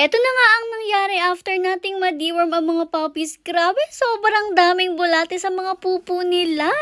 Eto na nga ang nangyari after nating ma-deworm ang mga puppies. Grabe, sobrang daming bulate sa mga pupo nila.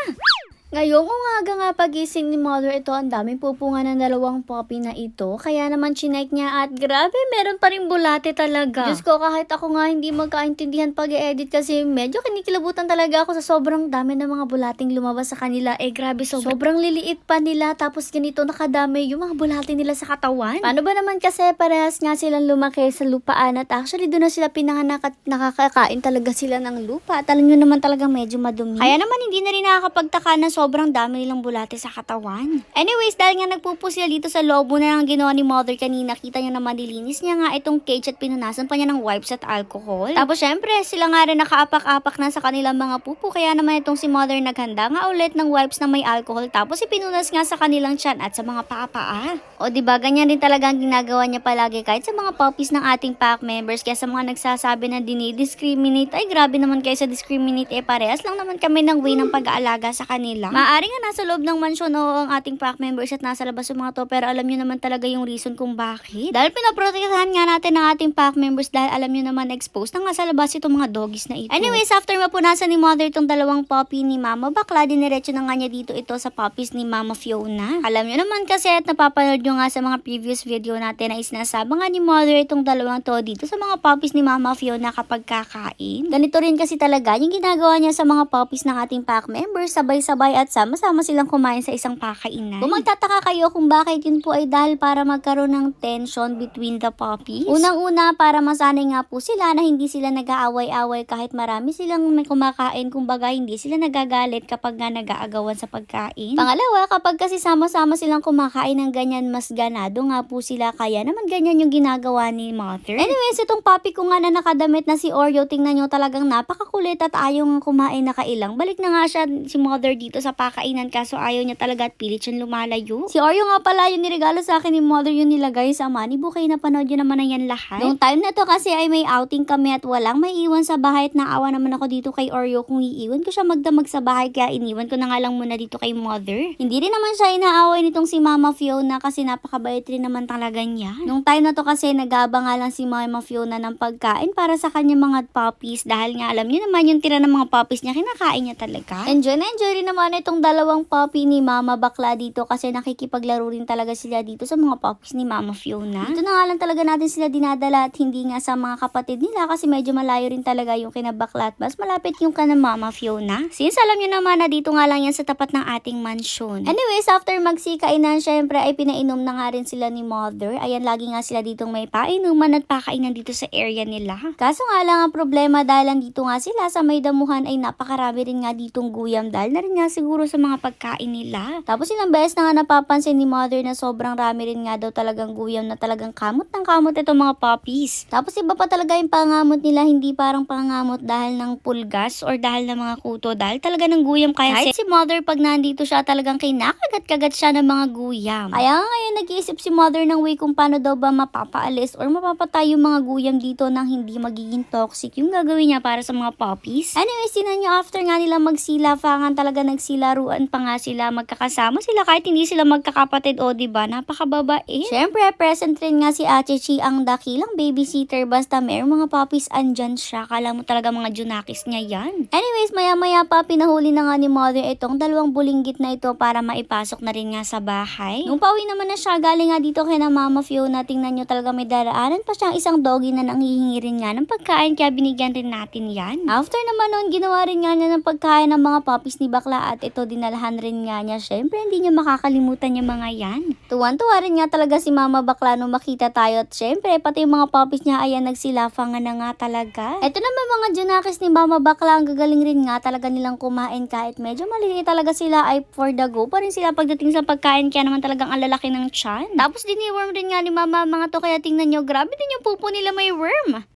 Ngayong umaga nga pagising ni mother ito, ang daming pupunga ng dalawang puppy na ito. Kaya naman chinek niya at grabe, meron pa rin bulate talaga. Diyos ko, kahit ako nga hindi magkaintindihan pag edit kasi medyo kinikilabutan talaga ako sa sobrang dami ng mga bulating lumabas sa kanila. Eh grabe, so, sobrang liliit pa nila tapos ganito nakadami yung mga bulate nila sa katawan. Paano ba naman kasi parehas nga silang lumaki sa lupaan at actually doon na sila pinanganak at nakakakain talaga sila ng lupa. At alam nyo naman talaga medyo madumi. Kaya naman hindi na rin nakakapagtaka na sobrang dami nilang bulate sa katawan. Anyways, dahil nga nagpupo sila dito sa loob na lang ginawa ni mother kanina, kita nyo naman nilinis niya nga itong cage at pinunasan pa niya ng wipes at alcohol. Tapos syempre, sila nga rin nakaapak-apak na sa kanilang mga pupo, kaya naman itong si mother naghanda nga ulit ng wipes na may alcohol, tapos ipinunas nga sa kanilang tiyan at sa mga paa-paa. O di ba ganyan din talaga ang ginagawa niya palagi kahit sa mga puppies ng ating pack members, kaya sa mga nagsasabi na dinidiscriminate, ay grabe naman kayo sa discriminate, eh parehas lang naman kami ng way ng pag-aalaga sa kanila. Maaari nga nasa loob ng mansyon o ang ating pack members at nasa labas yung mga to, pero alam nyo naman talaga yung reason kung bakit. Dahil pinaprotektahan nga natin ng ating pack members dahil alam nyo naman exposed na nga sa labas itong mga doggies na ito. Anyways, after mapunasan ni mother itong dalawang puppy ni mama, bakla diniretso na nga niya dito ito sa puppies ni mama Fiona. Alam nyo naman kasi at napapanood nyo nga sa mga previous video natin na isinasama nga ni mother itong dalawang to dito sa mga puppies ni mama Fiona kapag kakain. Ganito rin kasi talaga yung ginagawa niya sa mga puppies ng ating pack members, sabay-sabay at sama-sama silang kumain sa isang pakainan. Kung magtataka kayo kung bakit yun po ay dahil para magkaroon ng tension between the puppies. Unang-una, para masanay nga po sila na hindi sila nag-aaway-away kahit marami silang may kumakain. Kumbaga, hindi sila nagagalit kapag nga nag-aagawan sa pagkain. Pangalawa, kapag kasi sama-sama silang kumakain ng ganyan, mas ganado nga po sila. Kaya naman ganyan yung ginagawa ni mother. Anyways, itong puppy ko nga na nakadamit na si Oreo, tingnan nyo talagang napakakulit at ayaw nga kumain na kailang. Balik na nga siya si mother dito sa pakainan kaso ayaw niya talaga at pilit siyang lumalayo. Si Oreo nga pala yung niregalo sa akin ni mother yung nilagay sa money book. Kaya napanood yun naman na yan lahat. Noong time na to kasi ay may outing kami at walang may iwan sa bahay at naawa naman ako dito kay Oreo kung iiwan ko siya magdamag sa bahay kaya iniwan ko na nga lang muna dito kay mother. Hindi rin naman siya inaaway nitong si Mama Fiona kasi napakabait rin naman talaga niya. Nung time na to kasi nagaba nga lang si Mama Fiona ng pagkain para sa kanyang mga puppies dahil nga alam niyo naman yung tira ng mga puppies niya kinakain niya talaga. Enjoy na enjoy rin naman itong dalawang puppy ni Mama Bakla dito kasi nakikipaglaro rin talaga sila dito sa mga puppies ni Mama Fiona. Dito na nga lang talaga natin sila dinadala at hindi nga sa mga kapatid nila kasi medyo malayo rin talaga yung kinabakla at mas malapit yung kana Mama Fiona. Since alam niyo naman na dito nga lang yan sa tapat ng ating mansyon. Anyways, after magsikainan, syempre ay pinainom na nga rin sila ni Mother. Ayan, lagi nga sila ditong may painuman at pakainan dito sa area nila. Kaso nga lang ang problema dahil dito nga sila sa may damuhan ay napakarami rin nga ditong guyam dahil na rin nga siguro sa mga pagkain nila. Tapos ilang beses na nga napapansin ni Mother na sobrang rami rin nga daw talagang guyam na talagang kamot ng kamot itong mga puppies. Tapos iba pa talaga yung pangamot nila, hindi parang pangamot dahil ng pulgas or dahil ng mga kuto dahil talaga ng guyam kaya si Mother pag nandito siya talagang kinakagat-kagat siya ng mga guyam. Kaya nga ngayon nag-iisip si Mother ng way kung paano daw ba mapapaalis or mapapatay yung mga guyam dito nang hindi magiging toxic yung gagawin niya para sa mga puppies. Anyways, tinan nyo after nga nila magsilafangan talaga nagsilaruan pa nga sila magkakasama sila kahit hindi sila magkakapatid o diba napakababae. Syempre, present rin nga si Ate ang dakilang babysitter basta mayroong mga puppies andyan siya. Kala mo talaga mga junakis niya yan. Anyways, maya-maya pa pinahuli na nga ni Mother itong dalawang bulinggit na ito para maipasok na rin nga sa bahay. Nung pauwi naman na siya, galing nga dito kay na Mama Fiona, tingnan nyo talaga may daraanan pa siyang isang doggy na nanghihingi rin nga ng pagkain kaya binigyan rin natin yan. After naman nun, ginawa rin nga niya ng pagkain ng mga puppies ni Bakla at ito dinalahan rin nga niya. Syempre, hindi niya makakalimutan yung mga yan. Tuwan-tuwa rin nga talaga si Mama Bakla nung makita tayo at syempre, pati yung mga puppies niya ayan nagsilafangan na nga talaga. Ito naman mga junakis ni Mama Bakla, ang gagaling rin nga talaga nilang kumain kahit medyo maliliit talaga sila ay for the go pa rin sila pagdating sa pagkain kaya naman talagang ang lalaki ng tiyan. Tapos diniworm rin nga ni Mama mga to kaya tingnan nyo, grabe din yung pupo nila may worm.